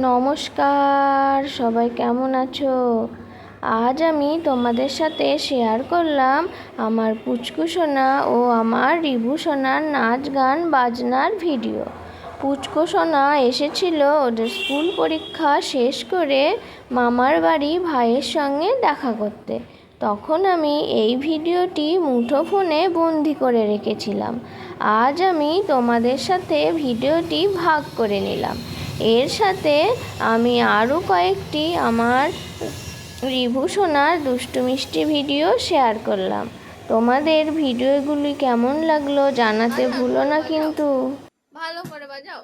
নমস্কার, সবাই কেমন আছো? আজ আমি তোমাদের সাথে শেয়ার করলাম আমার পুচকু সোনা ও আমার রিভু সোনার নাচ গান বাজনার ভিডিও পুচকু সোনা এসেছিল ওদের স্কুল পরীক্ষা শেষ করে মামার বাড়ি ভাইয়ের সঙ্গে দেখা করতে। তখন আমি এই ভিডিওটি মুঠোফোনে বন্দি করে রেখেছিলাম। আজ আমি তোমাদের সাথে ভিডিওটি ভাগ করে নিলাম। এর সাথে আমি আরও কয়েকটি আমার রিভু সোনার দুষ্টু মিষ্টি ভিডিও শেয়ার করলাম। তোমাদের ভিডিওগুলি কেমন লাগল জানাতে ভুলো না কিন্তু। ভালো করে বাজাও।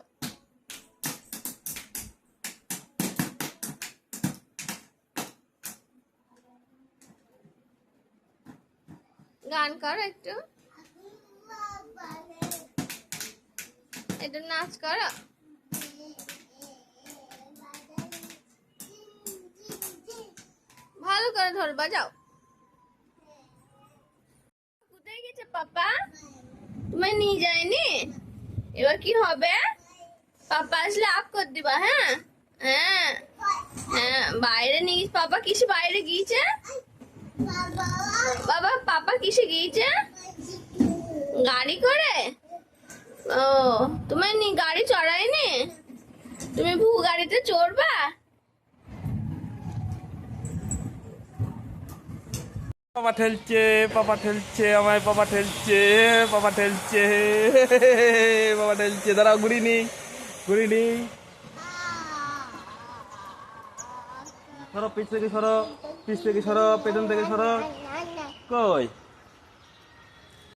গান কর একটু। একটু নাচ করো। ভালো করে ধর, বাজাও। কোথায় গেছে পাপা? তোমায় নিয়ে যায়নি? এবার কি হবে? পাপা আসলে আপ করে দিবা হ্যাঁ? হ্যাঁ? হ্যাঁ বাইরে নিয়ে পাপা কিসে বাইরে গিয়েছে? বাবা, পাপা কিসে গিয়েছে? গাড়ি করে? ও, তোমায় নি গাড়ি চড়ায়নি? তুমি ভু গাড়িতে চড়বা? পাপা ঠেলছে পাপা ঠেলছে, আমায় পাপা ঠেলছে পাপা ঠেলছে পাপা ঠেলছে। দাঁড়াও ঘুরিনি ঘুরিনি সরো পিছ থেকে সরো পিছ থেকে সরো, পেছন থেকে সরো। কই?